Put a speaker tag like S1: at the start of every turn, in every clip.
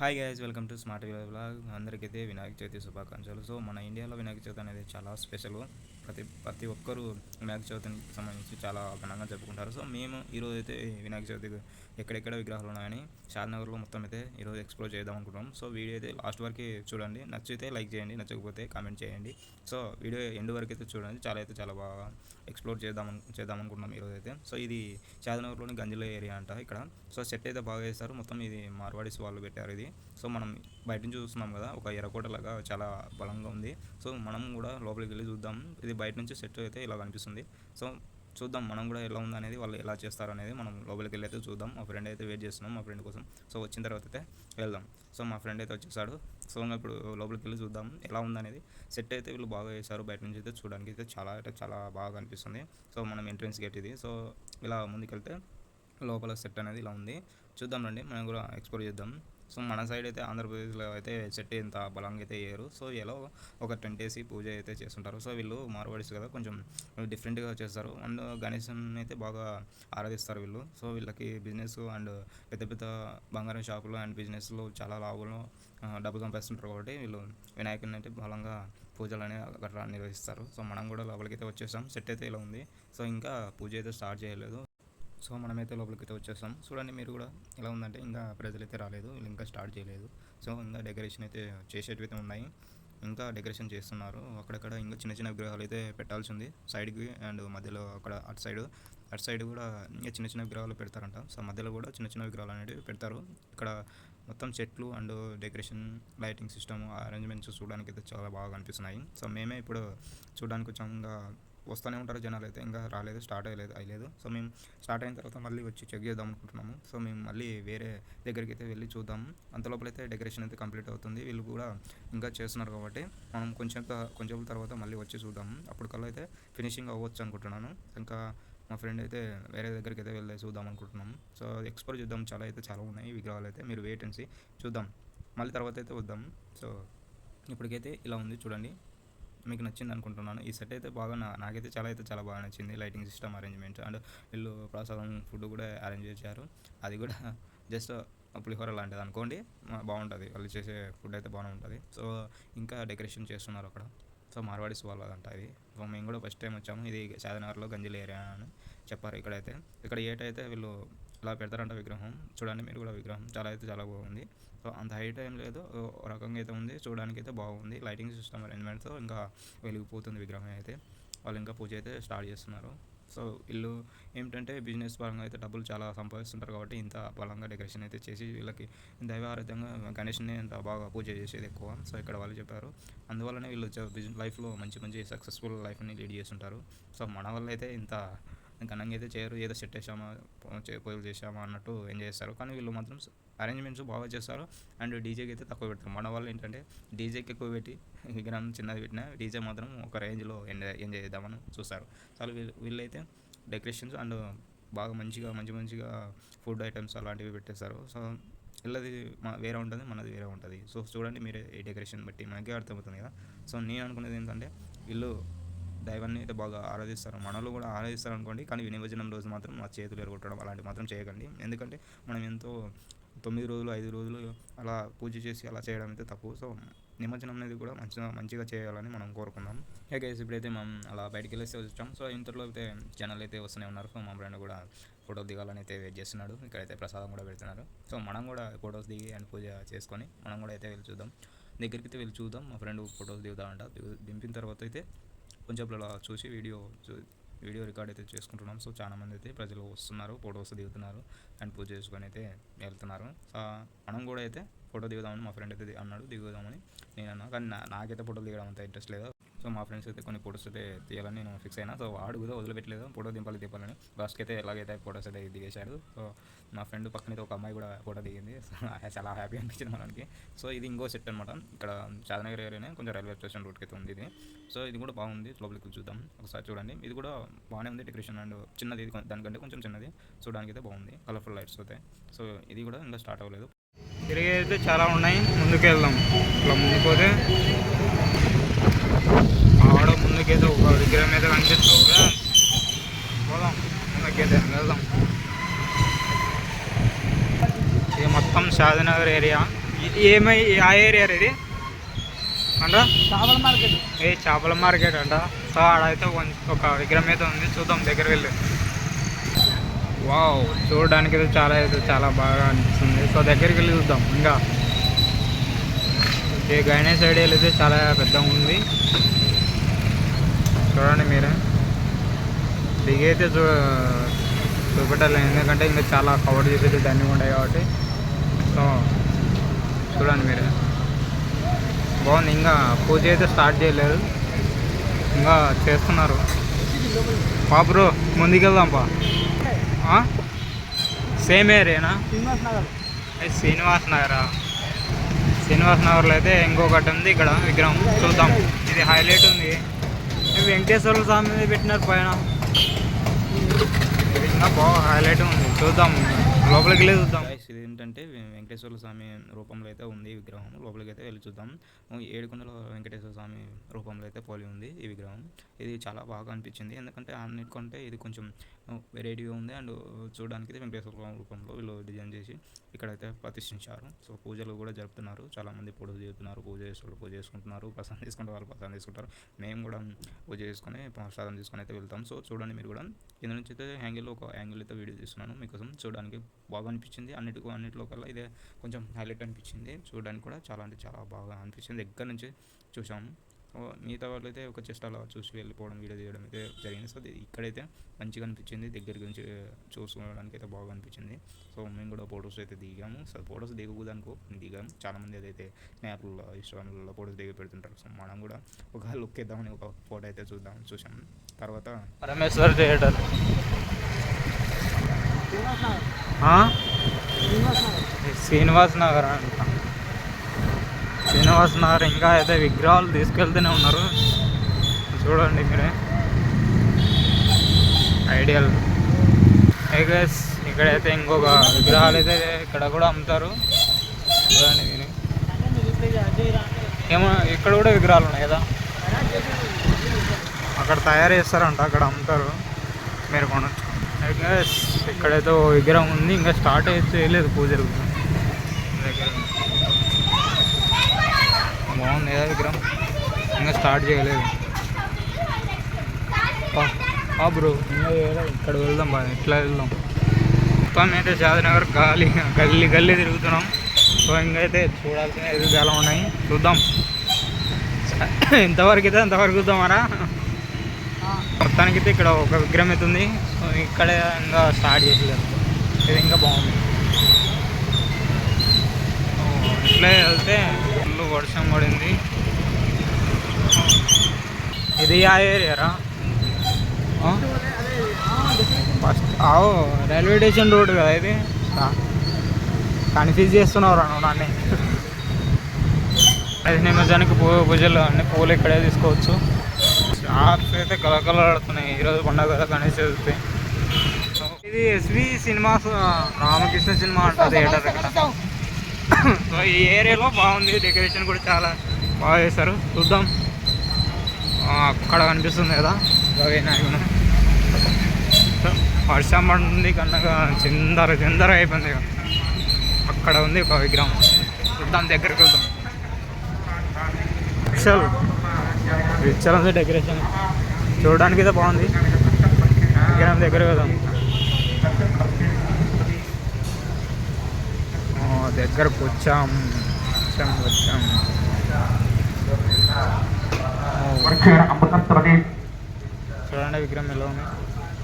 S1: Hi guys welcome to smart village అందరికైతే Vinayaka Chavithi శుభాకాంక్షలు. So మన ఇండియాలో వినాయక చవితి అనేది చాలా స్పెషల్ ప్రతి ప్రతి ఒక్కరూ వినాయక చవితికి సంబంధించి చాలా ఘనంగా జరుపుకుంటారు. సో మేము ఈరోజు అయితే వినాయక చవితికి ఎక్కడెక్కడ విగ్రహాలు ఉన్నాయని షాద్నగర్లో మొత్తం అయితే ఈరోజు ఎక్స్ప్లోర్ చేద్దాం అనుకుంటున్నాం. సో వీడియో అయితే లాస్ట్ వరకు చూడండి. నచ్చితే లైక్ చేయండి నచ్చకపోతే కామెంట్ చేయండి. సో వీడియో ఎండ్ వరకు అయితే చూడండి. చాలా అయితే చాలా బాగా ఎక్స్ప్లోర్ చేద్దాం చేద్దాం అనుకుంటున్నాం ఈరోజు అయితే. సో ఇది షాద్నగర్లోని గంజిల ఏరియా అంట ఇక్కడ. సో సెట్ అయితే బాగా వేస్తారు. మొత్తం ఇది మార్వాడీస్ వాళ్ళు పెట్టారు ఇది. సో మనం బయట నుంచి చూస్తున్నాం కదా ఒక ఎర్రకోట లాగా చాలా బలంగా ఉంది. సో మనం కూడా లోపలికి వెళ్ళి చూద్దాం. ఇది బయట నుంచి సెట్ అయితే ఇలా కనిపిస్తుంది. సో చూద్దాం మనం కూడా ఎలా ఉంది అనేది వాళ్ళు ఎలా చేస్తారు అనేది మనం లోపలికి వెళ్ళి అయితే చూద్దాం. మా ఫ్రెండ్ అయితే వెయిట్ చేస్తున్నాం మా ఫ్రెండ్ కోసం. సో వచ్చిన తర్వాత అయితే వెళ్దాం. సో మా ఫ్రెండ్ అయితే వచ్చేసాడు. సో ఇంకా ఇప్పుడు లోపలికి వెళ్ళి చూద్దాం ఎలా ఉందనేది. సెట్ అయితే వీళ్ళు బాగా చేశారు బయట నుంచి అయితే చూడడానికి అయితే చాలా అంటే చాలా బాగా కనిపిస్తుంది. సో మనం ఎంట్రన్స్ గేట్ ఇది. సో ఇలా ముందుకెళ్తే లోపల సెట్ అనేది ఇలా ఉంది. చూద్దాం రండి. మనం కూడా ఎక్స్ప్లోర్ చేద్దాం. సో మన సైడ్ అయితే ఆంధ్రప్రదేశ్లో అయితే చెట్టు ఇంత బలంగా అయితే వేయరు సో ఎలా ఒక టెంట్ వేసి పూజ అయితే చేస్తుంటారు. సో వీళ్ళు మార్వాడీస్ కదా కొంచెం డిఫరెంట్గా చేస్తారు. అండ్ గణేశన్ అయితే బాగా ఆరాధిస్తారు వీళ్ళు. సో వీళ్ళకి బిజినెస్ అండ్ పెద్ద పెద్ద బంగారం షాపులు అండ్ బిజినెస్లో చాలా లాభాలు డబ్బులు డబ్బు సంపాదిస్తుంటారు కాబట్టి వీళ్ళు వినాయకుడిని అయితే బలంగా పూజలు అనేవి అక్కడ నిర్వహిస్తారు. సో మనం కూడా లోపలికి అయితే వచ్చేసాం. సెట్ అయితే ఇలా ఉంది. సో ఇంకా పూజ అయితే స్టార్ట్ చేయలేదు. సో మనమైతే లోపలికి అయితే వచ్చేస్తాం చూడండి మీరు కూడా ఎలా ఉందంటే ఇంకా ప్రజలు అయితే రాలేదు వీళ్ళు ఇంకా స్టార్ట్ చేయలేదు. సో ఇంకా డెకరేషన్ అయితే చేసేటివి అయితే ఉన్నాయి. ఇంకా డెకరేషన్ చేస్తున్నారు. అక్కడక్కడ ఇంకా చిన్న చిన్న విగ్రహాలు అయితే పెట్టాల్సి ఉంది. సైడ్కి అండ్ మధ్యలో అక్కడ అటు సైడ్ అటు సైడ్ కూడా ఇంకా చిన్న చిన్న విగ్రహాలు పెడతారంట. సో మధ్యలో కూడా చిన్న చిన్న విగ్రహాలు అనేవి పెడతారు. ఇక్కడ మొత్తం చెట్లు and decoration lighting system arrangements చూడడానికి అయితే చాలా బాగా కనిపిస్తున్నాయి. సో మేమే ఇప్పుడు చూడడానికి వచ్చాము ఇంకా వస్తూనే ఉంటారు జనాలు అయితే ఇంకా రాలేదు స్టార్ట్ అయ్యలేదు అయ్యలేదు. సో మేము స్టార్ట్ అయిన తర్వాత మళ్ళీ వచ్చి చెక్ చేద్దాం అనుకుంటున్నాము. సో మేము మళ్ళీ వేరే దగ్గరికి అయితే వెళ్ళి చూద్దాం. అంతలోపలైతే డెకరేషన్ అయితే కంప్లీట్ అవుతుంది. వీళ్ళు కూడా ఇంకా చేస్తున్నారు కాబట్టి మనం కొంచెం కొంచెం తర్వాత మళ్ళీ వచ్చి చూద్దాం. అప్పటికల్లా అయితే ఫినిషింగ్ అవ్వచ్చు అనుకుంటున్నాను. ఇంకా మా ఫ్రెండ్ అయితే వేరే దగ్గరికి అయితే వెళ్ళి చూద్దాం అనుకుంటున్నాము సో ఎక్స్ప్లోర్ చూద్దాం. చాలా అయితే చాలా ఉన్నాయి విగ్రహాలు అయితే. మీరు వెయిట్ అండ్ చూద్దాం. మళ్ళీ తర్వాత అయితే వద్దాం. సో ఇప్పటికైతే ఇలా ఉంది. చూడండి. మీకు నచ్చింది అనుకుంటున్నాను. ఈ సెట్ అయితే బాగా నా నాకైతే చాలా అయితే చాలా బాగా నచ్చింది. లైటింగ్ సిస్టమ్ అరేంజ్మెంట్ అండ్ వీళ్ళు ప్రసాదం ఫుడ్ కూడా అరేంజ్ చేశారు. అది కూడా జస్ట్ పులిహోర లాంటిది అనుకోండి మా- బాగుంటుంది. వాళ్ళు చేసే ఫుడ్ అయితే బాగానే ఉంటుంది. సో ఇంకా డెకరేషన్ చేస్తున్నారు అక్కడ. సో మార్వాడీస్ వాళ్ళ అంట ఇది. సో మేము కూడా ఫస్ట్ టైం వచ్చాము. ఇది షాదనగర్లో గంజిల్ ఏరియా అని చెప్పారు ఇక్కడైతే. ఇక్కడ ఏటైతే వీళ్ళు ఇలా పెడతారంట విగ్రహం. చూడండి మీరు కూడా విగ్రహం చాలా అయితే చాలా బాగుంది. సో అంత హైట్ ఏం లేదు. ఓ రకంగా అయితే ఉంది. చూడడానికి అయితే బాగుంది లైటింగ్ సిస్టమ్ అరేంజ్మెంట్తో ఇంకా వెలిగిపోతుంది విగ్రహం అయితే. వాళ్ళు ఇంకా పూజ అయితే స్టార్ట్ చేస్తున్నారు. సో వీళ్ళు ఏమిటంటే బిజినెస్ పరంగా అయితే డబ్బులు చాలా సంపాదిస్తుంటారు కాబట్టి ఇంత బలంగా డెకరేషన్ అయితే చేసి వీళ్ళకి దైవారాధ్యంగా గణేష్ని ఇంత బాగా పూజ చేసేది ఎక్కువ. సో ఇక్కడ వాళ్ళు చెప్పారు. అందువల్లనే వీళ్ళు బిజినెస్ లైఫ్లో మంచి మంచి సక్సెస్ఫుల్ లైఫ్ని లీడ్ చేస్తుంటారు. సో మన వల్ల అయితే ఇంత ఘనంగా అయితే చేయరు. ఏదో సెట్ చేసామా చే- పూజలు చేసామా అన్నట్టు ఎంజాయ్ చేస్తారు. కానీ వీళ్ళు మాత్రం అరేంజ్మెంట్స్ బాగా చేస్తారు. అండ్ డీజేకి అయితే తక్కువ పెడతారు. మన వాళ్ళు ఏంటంటే డీజేకి ఎక్కువ పెట్టి విగ్రహం చిన్నది పెట్టినా డీజే మాత్రం ఒక రేంజ్లో ఎంజాయ్ ఎంజాయ్ చేద్దామని చూస్తారు. చాలా వీళ్ళు వీళ్ళైతే డెకరేషన్స్ అండ్ బాగా మంచిగా మంచి మంచిగా ఫుడ్ ఐటమ్స్ అలాంటివి పెట్టేస్తారు. సో వీళ్ళది మా వేరే ఉంటుంది మనది వేరే ఉంటుంది. సో చూడండి మీరే ఈ డెకరేషన్ బట్టి. మనకే అర్థమవుతుంది కదా. సో నేను అనుకునేది ఏంటంటే వీళ్ళు దైవాన్ని అయితే బాగా ఆరాధిస్తారు. మనలో కూడా ఆరాధిస్తారు అనుకోండి కానీ నిమజ్జనం రోజు మాత్రం మా చేతులు ఎరగొట్టడం అలాంటివి మాత్రం చేయకండి. ఎందుకంటే మనం ఎంతో తొమ్మిది రోజులు ఐదు రోజులు అలా పూజ చేసి అలా చేయడం అయితే తప్పు. సో నిమజ్జనం అనేది కూడా మంచిగా మంచిగా చేయాలని మనం కోరుకుందాం. ఓకే ఇప్పుడైతే మనం అలా బయటికి వెళ్ళేసి వచ్చాం. సో ఇంతలో అయితే జనాలు అయితే వస్తూనే ఉన్నారు. సో మా ఫ్రెండ్ కూడా ఫోటో దిగాలని అయితే వెయిట్ చేస్తున్నాడు. ఇక్కడైతే ప్రసాదం కూడా పెడుతున్నారు. సో మనం కూడా ఫొటోస్ దిగి అండ్ పూజ చేసుకొని మనం కూడా అయితే వెళ్ళి చూద్దాం. దగ్గరికి అయితే వెళ్ళి చూద్దాం. మా ఫ్రెండ్ ఫొటోస్ దిగుతామంట దిగు- దింపిన తర్వాత అయితే కొంచెం అలా చూసి వీడియో వీడియో రికార్డ్ అయితే చేసుకుంటున్నాం. సో చాలా మంది అయితే ప్రజలు వస్తున్నారు ఫొటోస్ దిగుతున్నారు అండ్ పూజ చేసుకొని అయితే వెళ్తున్నారు. సో మనం కూడా అయితే ఫోటో దిగుదామని మా ఫ్రెండ్ అయితే అన్నాడు దిగుదామని నేను అన్నా కానీ నాకైతే ఫోటో దిగడం అంత ఇంట్రెస్ట్ లేదు? సో మా ఫ్రెండ్స్ అయితే కొన్ని ఫొటోస్ అయితే తీయాలని నేను ఫిక్స్ అయినా. సో వాడు కూడా వదిలిపెట్టలేదు. ఫోటో దింపాలి దింపాలని. లాస్ట్కి అయితే ఎలాగైతే ఫొటోస్ అయితే దిగేశాడు సో మా ఫ్రెండ్ పక్కనైతే ఒక అమ్మాయి కూడా ఫోటో దిగింది. సో చాలా హ్యాపీ అనిపించింది మనకి. సో ఇది ఇంకో సెట్ అనమాట ఇక్కడ చాదనగర్ ఏరియానే కొంచెం రైల్వే స్టేషన్ రూట్కి అయితే ఉంది ఇది. సో ఇది కూడా బాగుంది. లోపలికి చూద్దాం. ఒకసారి చూడండి. ఇది కూడా బాగానే ఉంది డెకరేషన్ అండ్ చిన్నది. ఇది దానికంటే కొంచెం చిన్నది. చూడడానికి అయితే బాగుంది. కలర్ఫుల్ లైట్స్ అవుతాయి సో ఇది కూడా ఇంకా స్టార్ట్ అవ్వలేదు.
S2: తిరిగి అయితే చాలా ఉన్నాయి. ముందుకు వెళ్దాం ఇట్లా ముందుకు పోతే ఆడ ముందుకైతే ఒక విగ్రహం అయితే కనిపిస్తుంది. పోదాం ముందుకైతే వెళ్దాం. ఇది మొత్తం షాదనగర్ ఏరియా. ఏమై ఆ ఏరియా ఇది? అంట?
S3: చేపల మార్కెట్.
S2: ఏ చేపల మార్కెట్ అంట. సో ఆడైతే ఒక విగ్రహం అయితే ఉంది. చూద్దాం దగ్గర వెళ్ళి. వావ్ చూడడానికి అయితే చాలా అయితే చాలా బాగా అనిపిస్తుంది. సో దగ్గరికి వెళ్ళి చూద్దాం. ఇంకా ఈ గణేష్ ఐడియాలు అయితే చాలా పెద్దగా ఉంది. చూడండి మీరే. దిగైతే చూ చూపెట్టాలి ఎందుకంటే ఇంకా చాలా కవర్ చేసేది దాన్ని ఉంటాయి కాబట్టి. సో చూడండి మీరే. బాగుంది ఇంకా పూజ అయితే స్టార్ట్ చేయలేదు. ఇంకా చేస్తున్నారు. పా బ్రో ముందుకెళ్దాం పా? సేమ్ ఏరియానా?
S3: శ్రీనివాస్ నగర్?
S2: శ్రీనివాస్ నగర్లో అయితే ఇంకొకటి ఉంది ఇక్కడ విగ్రహం. చూద్దాం. ఇది హైలైట్ ఉంది. వెంకటేశ్వర స్వామి పెట్టినారు పైన. ఇది ఇంకా బాగా హైలైట్ ఉంది. చూద్దాం. లోపలికి వెళ్ళి చూద్దాం.
S1: ఇది ఏంటంటే వెంకటేశ్వర స్వామి రూపంలో అయితే ఉంది ఈ విగ్రహం. లోపలికి అయితే వెళ్ళి చూద్దాం. ఏడుకొండల వెంకటేశ్వర స్వామి రూపంలో అయితే పోలి ఉంది ఈ విగ్రహం. ఇది చాలా బాగా అనిపించింది. ఎందుకంటే అన్నిటికంటే ఇది కొంచెం వెరైటీగా ఉంది. అండ్ చూడడానికి వెంకటేశ్వర స్వామి రూపంలో వీళ్ళు డిజైన్ చేసి ఇక్కడైతే ప్రతిష్ఠించారు. సో పూజలు కూడా జరుపుతున్నారు. చాలామంది పూజ చేస్తున్నారు. పూజ చేస్తారు పూజ చేసుకుంటున్నారు. ప్రసాదం తీసుకుంటే వాళ్ళు ప్రసాదం తీసుకుంటారు. మేము కూడా పూజ చేసుకొని ప్రసాదం తీసుకొని అయితే వెళ్తాం. సో చూడండి మీరు కూడా. కింద నుంచి అయితే యాంగిల్లో ఒక యాంగిల్ అయితే వీడియో తీస్తున్నాను మీకోసం. చూడడానికి బాగా అనిపించింది. అన్నిటికో అన్నిటిలో కల్లా ఇదే కొంచెం హైలైట్ అనిపించింది. చూడడానికి కూడా చాలా అంటే చాలా బాగా అనిపించింది. దగ్గర నుంచి చూసాము. మిగతా వాళ్ళు అయితే ఒక జస్ట్ అలా చూసి వెళ్ళిపోవడం వీడియో తీయడం అయితే జరిగింది. సో ఇక్కడైతే మంచిగా అనిపించింది. దగ్గర నుంచి చూసుకోవడానికి అయితే బాగా అనిపించింది. సో మేము కూడా ఫొటోస్ అయితే దిగాము. సో ఫొటోస్ దిగకూడదనుకో దిగాము చాలామంది అదైతే స్నాప్లలో ఇన్స్టాగ్రామ్లో ఫొటోస్ దిగి పెడుతుంటారు. సో మనం కూడా ఒక లుక్ ఇద్దామని ఒక ఫోటో అయితే చూద్దాం చూసాం. తర్వాత
S2: పరమేశ్వర్ థియేటర్.
S3: శ్రీనివాస్ నగర్
S2: అంట. శ్రీనివాస్ ఇంకా అయితే విగ్రహాలు తీసుకెళ్తూనే ఉన్నారు. చూడండి మీరే. ఐడియల్. ఐగస్ ఇక్కడైతే ఇంకొక విగ్రహాలు అయితే ఇక్కడ కూడా అమ్ముతారు. చూడండి మీరు. ఏమో ఇక్కడ కూడా విగ్రహాలు ఉన్నాయి కదా? అక్కడ తయారు చేస్తారంట అక్కడ అమ్ముతారు. మీరు కొనొచ్చు ఐగస్ ఇక్కడైతే విగ్రహం ఉంది ఇంకా స్టార్ట్ అయితే చేయలేదు పూజలు దగ్గర. బాగుంది కదా విగ్రహం. ఇంకా స్టార్ట్ చేయలేదు. ఆ బ్రో ఇంకా చేయలేదు. ఇక్కడ వెళ్దాం బా ఇట్లా వెళ్దాం. మొత్తం అయితే శాదనగర్ గాలి గల్లీ గల్లీ తిరుగుతున్నాం. సో ఇంకైతే చూడాల్సిన ఎదురు చాలా ఉన్నాయి. చూద్దాం. ఎంతవరకు అయితే అంతవరకు చూద్దామరా? మొత్తానికి అయితే ఇక్కడ ఒక విగ్రహం అయితే ఉంది. సో ఇక్కడే ఇంకా స్టార్ట్ చేయలేదు ఇది ఇంకా బాగుంది. ఇట్లా వెళ్తే ఫుల్ వర్షం పడింది. ఇది ఆ ఏరియారా ఫస్ట్ ఆవు రైల్వే స్టేషన్ రోడ్ కదా ఇది? కన్ఫ్యూజ్ చేస్తున్నావు నువ్వు నన్ను. అది నిమిషానికి పూ పూజలు అన్ని పూలు ఇక్కడే తీసుకోవచ్చు. షాప్స్ అయితే కలకలాడుతున్నాయి ఈరోజు పండగ కదా గణేష్ చదివితే ఇది ఎస్వి సినిమాస్ రామకృష్ణ సినిమా అంటారు థియేటర్ ఇక్కడ. సో ఈ ఏరియాలో బాగుంది. డెకరేషన్ కూడా చాలా బాగా చేశారు. చూద్దాం. అక్కడ కనిపిస్తుంది కదా. వినాయకుడు వర్షం పడుతుంది కనుక చిందర చిందర అయిపోయింది అక్కడ ఉంది ఒక విగ్రహం. చూద్దాం దగ్గరికి వెళ్దాం. రిక్షల్ ఉంది డెకరేషన్ చూడడానికి అయితే బాగుంది. విగ్రహం దగ్గరికి వెళ్దాం ఆ, దగ్గరకు వచ్చాం వచ్చాం. వచ్చాం. చూడండి విగ్రహం ఎలా ఉంది.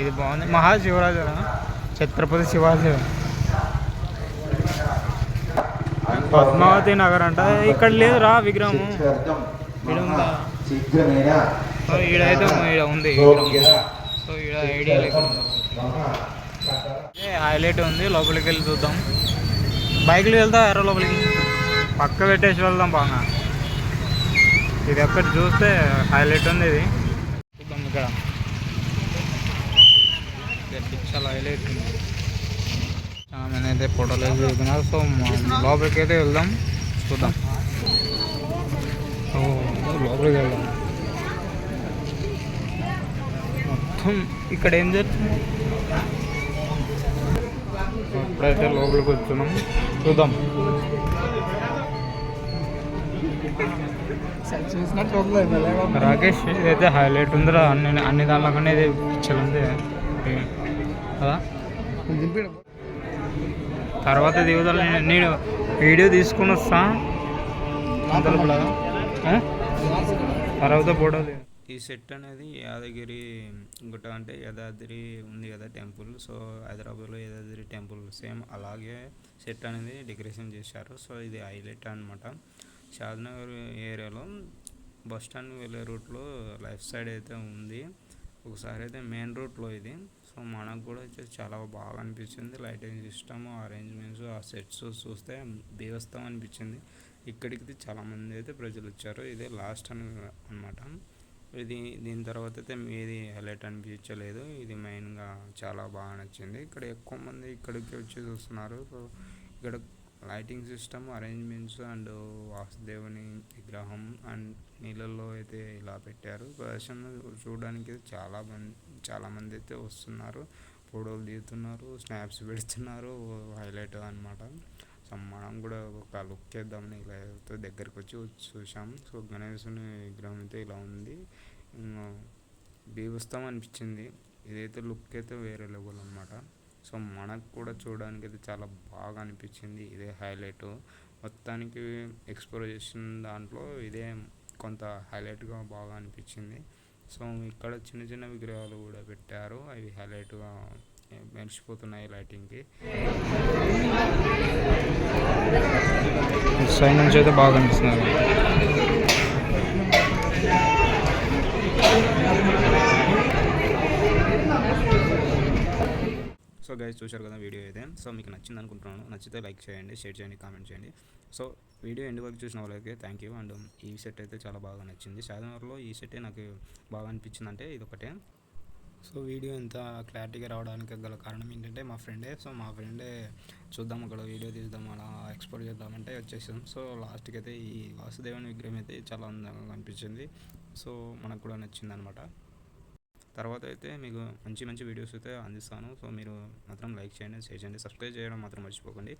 S2: ఇది బాగుంది. మహాశివరాజు ఛత్రపతి శివాజీ. పద్మావతి నగర్ అంట. ఇక్కడ లేదు రా విగ్రహము. ఈడ ఉందా ఈడైతే ఈడ. సో ఈడ ఐడియా లేకుండా హైలైట్ ఉంది. లోపలికి వెళ్ళి చూద్దాం. బైక్లు వెళ్తా ఎర్ర లోపలికి. పక్క పెట్టేసి వెళ్దాం బాగా. ఇది ఒక్కటి చూస్తే హైలైట్ ఉంది ఇది. చూద్దాం ఇక్కడ. చాలా హైలైట్ ఉంది. ఆమె అయితే ఫోటోలు వేసి దిగుతున్నారు. సో లోపలికి అయితే వెళ్దాం. చూద్దాం. లోపలికి వెళ్దాం. మొత్తం ఇక్కడ ఏం జరుగుతుంది? ఇప్పుడైతే లోపలికి వచ్చున్నాం. చూద్దాం. రాకేష్ ఇదైతే హైలైట్ ఉందిరా అన్ని అన్ని దాంట్లో కన్నా ఇది పిక్చర్ ఉంది. కదా? తర్వాత దిగుదల నేను వీడియో తీసుకుని వస్తా? తర్వాత దిగు.
S1: ఈ సెట్ అనేది యాదగిరి గుట్ట అంటే యాదాద్రి ఉంది కదా టెంపుల్. సో హైదరాబాద్లో యాదాద్రి టెంపుల్ సేమ్ అలాగే సెట్ అనేది డెకరేషన్ చేశారు. సో ఇది హైలైట్ అనమాట షాద్నగర్ ఏరియాలో బస్ స్టాండ్ వెళ్ళే రూట్లో లెఫ్ట్ సైడ్ అయితే ఉంది. ఒకసారి అయితే మెయిన్ రూట్లో ఇది. సో మనకు కూడా అయితే చాలా బాగా అనిపించింది. లైటింగ్ సిస్టమ్ అరేంజ్మెంట్స్ ఆ సెట్స్ చూస్తే దేవస్థం అనిపించింది. ఇక్కడికి చాలామంది అయితే ప్రజలు వచ్చారు. ఇదే లాస్ట్ అని అనమాట ఇది దీని తర్వాత అయితే మీది హైలైట్ అనిపించలేదు. ఇది మెయిన్గా చాలా బాగా నచ్చింది. ఇక్కడ ఎక్కువ మంది ఇక్కడికి వచ్చి చూస్తున్నారు. సో ఇక్కడ లైటింగ్ సిస్టమ్ అరేంజ్మెంట్స్ అండ్ వాసుదేవుని విగ్రహం అండ్ నీళ్ళల్లో అయితే ఇలా పెట్టారు. ప్రదర్శన చూడడానికి చాలా మంది చాలా మంది అయితే వస్తున్నారు. ఫోటోలు దిగుతున్నారు. స్నాప్స్ పెడుతున్నారు. హైలైట్ అనమాట సో మనం కూడా ఒక లుక్ వేద్దామని ఇలా అయితే దగ్గరికి వచ్చి చూసాం సో గణేశుని విగ్రహం అయితే ఇలా ఉంది. ఇంకా బీభత్సం అనిపించింది. ఇదైతే లుక్ అయితే వేరే లెవెల్ అనమాట సో మనకు కూడా చూడడానికి అయితే చాలా బాగా అనిపించింది ఇదే హైలైట్ మొత్తానికి ఎక్స్ప్లోర్ చేసిన దాంట్లో ఇదే కొంత హైలైట్గా బాగా అనిపించింది. సో ఇక్కడ చిన్న చిన్న విగ్రహాలు కూడా పెట్టారు. అవి హైలైట్గా మెరిసిపోతున్నాయి లైటింగ్కి
S2: సైడ్ నుంచి అయితే బాగా అనిపిస్తున్నారు
S1: సో గైస్ చూశారు కదా వీడియో అయితే. సో మీకు నచ్చింది అనుకుంటున్నాను. నచ్చితే లైక్ చేయండి షేర్ చేయండి కామెంట్ చేయండి. సో వీడియో ఎండ్ వరకు చూసిన వాళ్ళకి థ్యాంక్ యూ అండ్ ఈ సెట్ అయితే చాలా బాగా నచ్చింది. షాదనగర్లో ఈ సెట్టే నాకు బాగా అనిపించింది. అంటే ఇది ఒకటే సో వీడియో ఇంత క్లారిటీగా రావడానికి గల కారణం ఏంటంటే మా ఫ్రెండే సో మా ఫ్రెండే చూద్దాం అక్కడ వీడియో తీద్దాం అలా ఎక్స్పోర్ట్ చేద్దామంటే వచ్చేసాం. సో లాస్ట్కి అయితే ఈ వాసుదేవుని విగ్రహం అయితే చాలా అందంగా కనిపించింది సో మనకు కూడా నచ్చింది అనమాట తర్వాత అయితే మీకు మంచి మంచి వీడియోస్ అయితే అందిస్తాను. సో మీరు మాత్రం లైక్ చేయండి షేర్ చేయండి సబ్స్క్రైబ్ చేయడం మాత్రం మర్చిపోకండి.